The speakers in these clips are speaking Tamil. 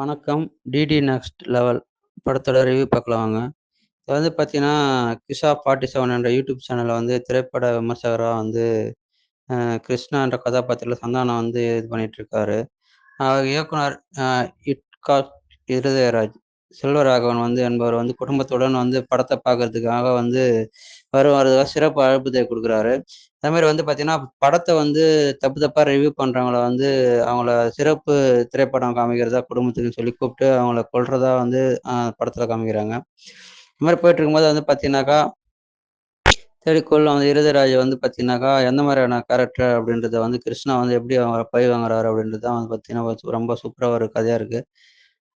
வணக்கம். டிடி நெக்ஸ்ட் லெவல் படத்தோட ரிவ்யூ பார்க்கலாம் வாங்க. இது வந்து பார்த்தீங்கன்னா, கிஷா 47 என்ற யூடியூப் சேனலில் வந்து திரைப்பட விமர்சகராக வந்து கிருஷ்ணா என்ற கதாபாத்திரத்தில் சந்தானம் வந்து இது பண்ணிகிட்ருக்காரு இயக்குனர் இட்கா இருதயராஜ். செல்வராகவன் வந்து என்பவர் வந்து குடும்பத்துடன் வந்து படத்தை பார்க்கறதுக்காக வந்து வருவாரு சிறப்பு அழைப்புதை கொடுக்குறாரு அதே மாதிரி வந்து பார்த்தீங்கன்னா, படத்தை வந்து தப்பு தப்பாக ரிவ்யூ பண்ணுறவங்கள வந்து அவங்கள சிறப்பு திரைப்படம் காமிக்கிறதா குடும்பத்துக்குன்னு சொல்லி கூப்பிட்டு அவங்கள கொள்றதா வந்து படத்தில் காமிக்கிறாங்க. இந்த மாரி போயிட்டுருக்கும்போது வந்து பார்த்தீங்கன்னாக்கா தேடி வந்து அந்த வந்து பார்த்தீங்கன்னாக்கா, எந்த மாதிரியான கேரக்டர் அப்படின்றத வந்து கிருஷ்ணா வந்து எப்படி அவங்க பழி வாங்குறாரு அப்படின்றது தான் வந்து பார்த்தீங்கன்னா, ரொம்ப சூப்பராக ஒரு கதையாக இருக்குது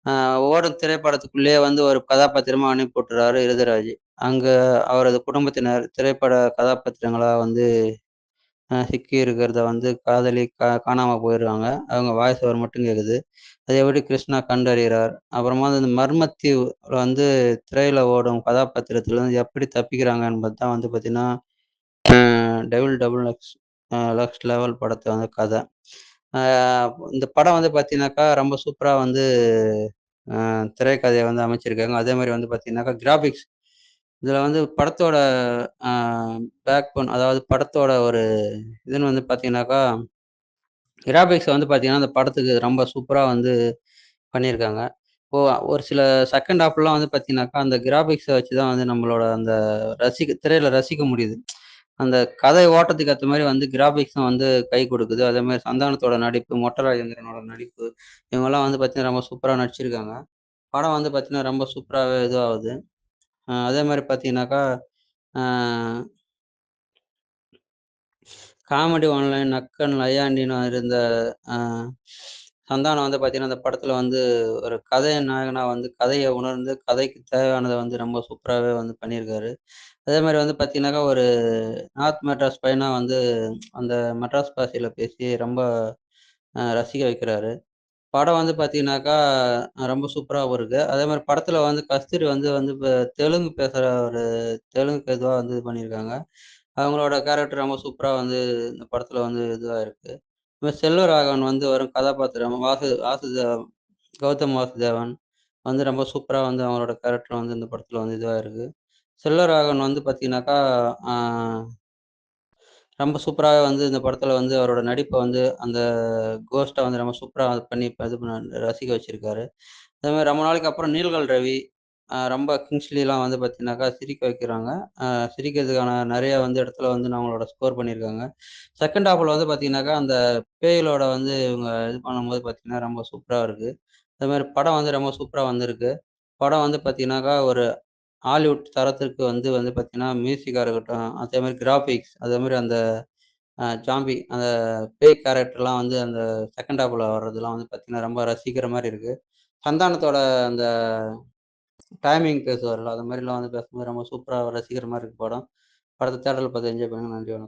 அ ஓடும் திரைப்படத்துக்குள்ளேயே வந்து ஒரு கதாபாத்திரமா அனுப்பி விட்டுறாரு இருதயராஜ். அங்க அவரது குடும்பத்தினர் திரைப்பட கதாபாத்திரங்களா வந்து சிக்கி இருக்கிறத வந்து காதலி கா காணாம போயிடுறாங்க. அவங்க வாய்ஸ் ஓவர் மட்டும் கேட்குது. அது எப்படி கிருஷ்ணா கண்டறிகிறார்? அப்புறமா வந்து இந்த மர்மத்தீவு வந்து திரையில ஓடும் கதாபாத்திரத்திலருந்து எப்படி தப்பிக்கிறாங்க என்பது தான் வந்து பார்த்தீங்கன்னா, double double X lux level படத்தை வந்து கதை இந்த படம் வந்து பார்த்தீங்கன்னாக்கா, ரொம்ப சூப்பராக வந்து திரைக்கதையை வந்து அமைச்சிருக்காங்க. அதே மாதிரி வந்து பார்த்தீங்கன்னாக்கா, கிராஃபிக்ஸ் இதில் வந்து படத்தோட பேக் பேக்போன் அதாவது படத்தோட ஒரு இதுன்னு வந்து பார்த்தீங்கன்னாக்கா, கிராபிக்ஸ் வந்து பார்த்தீங்கன்னா, அந்த படத்துக்கு ரொம்ப சூப்பராக வந்து பண்ணியிருக்காங்க. இப்போ ஒரு சில செகண்ட் ஹாஃப்லாம் வந்து பார்த்தீங்கன்னாக்கா, அந்த கிராஃபிக்ஸை வச்சு தான் வந்து நம்மளோட அந்த ரசிக்க திரையில ரசிக்க முடியுது. அந்த கதை ஓட்டத்துக்கு ஏற்ற மாதிரி வந்து கிராபிக்ஸும் வந்து கை கொடுக்குது அதே மாதிரி சந்தானத்தோட நடிப்பு, மொட்ட ராஜேந்திரனோட நடிப்பு, இவங்கெல்லாம் வந்து பார்த்தீங்கன்னா, ரொம்ப சூப்பராக நடிச்சிருக்காங்க. படம் வந்து பார்த்தீங்கன்னா, ரொம்ப சூப்பராகவே இதுவாகுது. அதே மாதிரி பார்த்தீங்கன்னாக்கா, காமெடி ஆன்லைன் நக்கன் லயாண்டின்னு இருந்த சந்தானம் வந்து பார்த்தீங்கன்னா, அந்த படத்தில் வந்து ஒரு கதை நாயகனா வந்து கதையை உணர்ந்து, கதைக்கு தேவையானதை வந்து ரொம்ப சூப்பராகவே வந்து பண்ணியிருக்காரு. அதே மாதிரி வந்து பார்த்தீங்கன்னாக்கா, ஒரு நார்த் மெட்ராஸ் பையனாக வந்து அந்த மெட்ராஸ் பாஷையில் பேசி ரொம்ப ரசிக்க வைக்கிறாரு. படம் வந்து பார்த்தீங்கன்னாக்கா, ரொம்ப சூப்பராகவும் இருக்குது அதே மாதிரி படத்தில் வந்து கஸ்தூரி வந்து வந்து இப்போ தெலுங்கு பேசுகிற ஒரு தெலுங்கு இதுவாக வந்து இது பண்ணியிருக்காங்க. அவங்களோட கேரக்டர் ரொம்ப சூப்பராக வந்து இந்த படத்தில் வந்து இதுவாக இருக்குது இதுமாரி செல்வராகவன் வந்து வரும் கதாபாத்திரம் வாசு வாசுதேவன் கௌதம் வாசுதேவன் வந்து ரொம்ப சூப்பராக வந்து அவங்களோட கேரக்டர் வந்து இந்த படத்தில் வந்து இதுவாக இருக்கு. செல்வராகவன் வந்து பார்த்தீங்கன்னாக்கா, ரொம்ப சூப்பராக வந்து இந்த படத்தில் வந்து அவரோட நடிப்பை வந்து அந்த கோஸ்ட்டை வந்து ரொம்ப சூப்பராக பண்ணி இது பண்ண ரசிக்க வச்சுருக்காரு அதே மாதிரி ரொம்ப நாளைக்கு அப்புறம் நீல்கல் ரவி, ரொம்ப கிங்ஸ்லிலாம் வந்து பார்த்தீங்கன்னாக்கா, சிரிக்க வைக்கிறாங்க. சிரிக்கிறதுக்கான நிறைய வந்து இடத்துல வந்து அவங்களோட ஸ்கோர் பண்ணியிருக்காங்க. செகண்ட் ஹாஃபில் வந்து பார்த்தீங்கன்னாக்கா, அந்த பேயிலோட வந்து இவங்க இது பண்ணும்போது பார்த்தீங்கன்னா, ரொம்ப சூப்பராக இருக்குது அது மாதிரி படம் வந்து ரொம்ப சூப்பராக வந்திருக்கு. படம் வந்து பார்த்தீங்கன்னாக்கா, ஒரு ஹாலிவுட் தரத்திற்கு வந்து வந்து பார்த்தீங்கன்னா, மியூசிக்காக இருக்கட்டும், அதே மாதிரி கிராஃபிக்ஸ் அதே மாதிரி அந்த ஜாம்பி அந்த பேய் கேரக்டர்லாம் வந்து அந்த செகண்ட் ஹாஃபில் வர்றதுலாம் வந்து பார்த்தீங்கன்னா, ரொம்ப ரசிக்கிற மாதிரி இருக்குது சந்தானத்தோட அந்த டைமிங் பேசுவார்ல, அது மாதிரிலாம் வந்து பேசும்போது ரொம்ப சூப்பராக ரசிக்கிற மாதிரி இருக்கு படம். படத்த தியேட்டர்ல பார்த்து என்ஜாய் பண்ணுங்க. நன்றி, வணக்கம்.